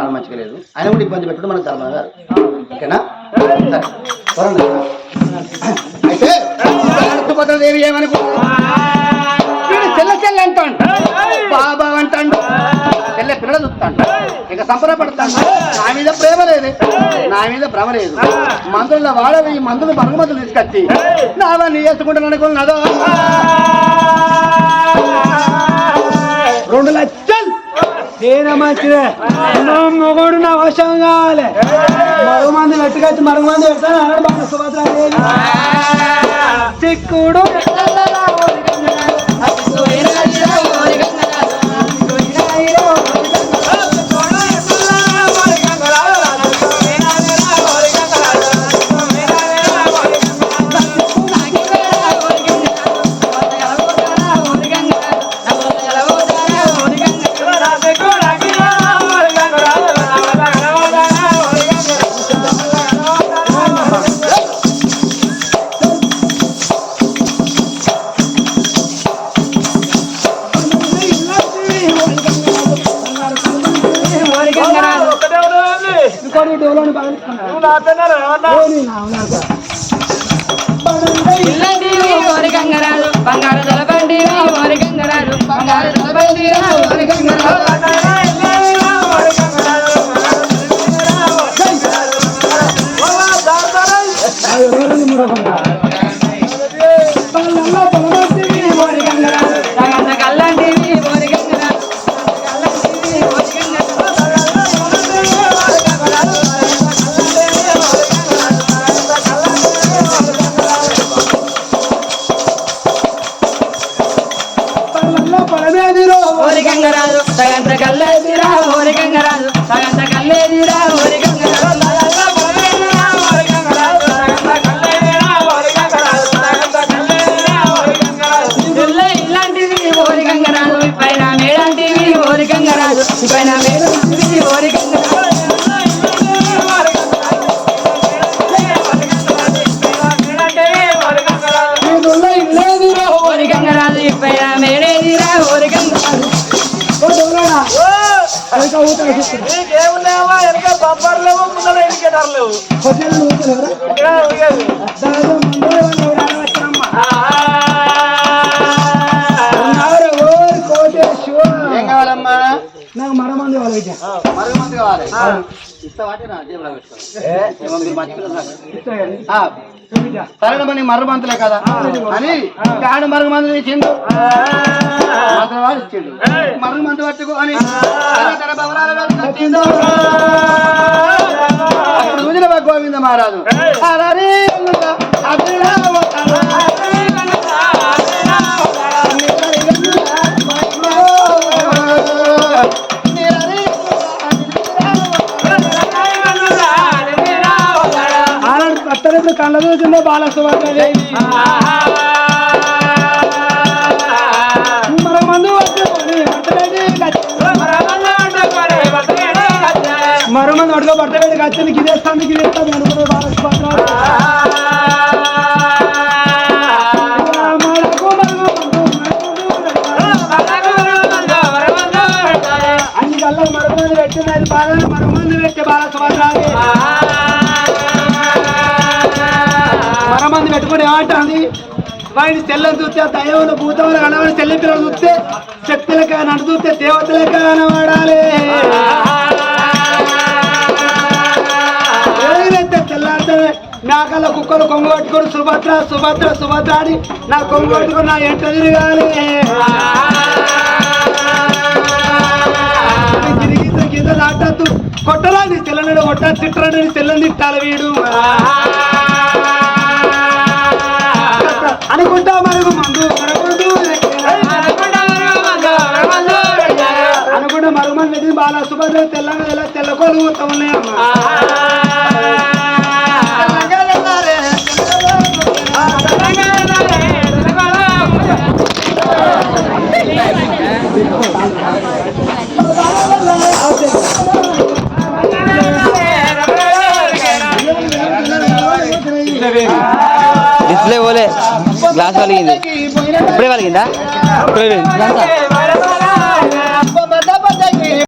ఇప్పుడు మంచిగా లేదు. ఆయన కూడా ఇబ్బంది పెట్టడం మనకు ధర్మ గారు ఓకేనా? అయితే సుభద్రదేవి చెల్ల చెల్ల అంటాడు. బాబా అంటాడు. చెల్లె పిల్లలు చూస్తాడు. ఇక సంబరపడతాడు. నా మీద ప్రేమ లేదు. నా మీద భ్రమ లేదు. మందుల వాడవి ఈ మందులు మరుగు మందులు తీసుకొచ్చి నావన్నీ వేసుకుంటాను అనుకున్నదో రెండు లక్షలు. నేనే మంచిదే నా మొగోడు నా వశం కావాలి. మరుగు మంది వెట్టుకొచ్చి మరుగు మంది పెడతాను. అన్నాడు బాగా సుభద్రాదేవి ఇంకోటి డోలోని ఓరి గంగరాజు బంగారు దొలబండివి ఓరి గంగరాజు బంగారు దొలబండివి ఓరి గంగరాజు. ఓరి గంగరాజు సగంత కల్లేదిరా ఓరి గంగరాజు సగంత కల్లేదిరా ఓరి గంగరాజు ఇల్లాంటివి ఓరి గంగరాజు పైన మేడంటివి ఓరి గంగరాజు పైన మేడంటివి ఓరి గంగరాజు. నీకేమున్నావా వెనక బంపర్ లేవు ముందర ఇంటికే ధరలేవు నాకు మరమంది మంది కావాలి. ఇస్తావాటే నా సరేనమ్మా మర్రు మంతులే కదా. అని ఆడు మరుగు మందులు ఇచ్చిండు. ఇచ్చిండు. మరుగు మందు పట్టుకో అని తన గోవింద మహారాజు. చూసిందో బాలసుభద్రదేవి మరో మందు మరో మంది అడుగు పట్టబెట్టి కచ్చింది గిదేస్తాను గిదేస్తాను అనుకునే బాలసుభద్ర అన్ని కళ్ళ మరో మంది పెట్టి బాలసుభద్రాది మరో మంది పెట్టుకుని అది వాడిని తెల్లని చూస్తే దైవంలో భూతంలో కనబడి తెల్లి పిల్లలు చూస్తే శక్తులకి నడు చూస్తే దేవతలకి కనబడాలి ఏదైతే తెల్లారితే నాకల్ల కుక్కలు కొంగు పట్టుకొని సుభద్ర సుభద్ర సుభద్ర అని నా కొంగు పట్టుకొని నా ఎంట తిరగాలి గిరిగిత కింద దాటద్దు కొట్టరాని తెల్లనడు కొట్ట తిట్టరాడు తెల్లని తిట్టాలి వీడు అనుకుంటా మరుగు మందు మరొకడు అనుకుంటా మరుగు మంది పెట్టింది సుభద్ర తెల్ల తెల్లకోలు మొత్తం ఉన్నాయమ్మా గ్లాస్ కలిగింది ఇప్పుడే కలిగిందా ఇప్పుడే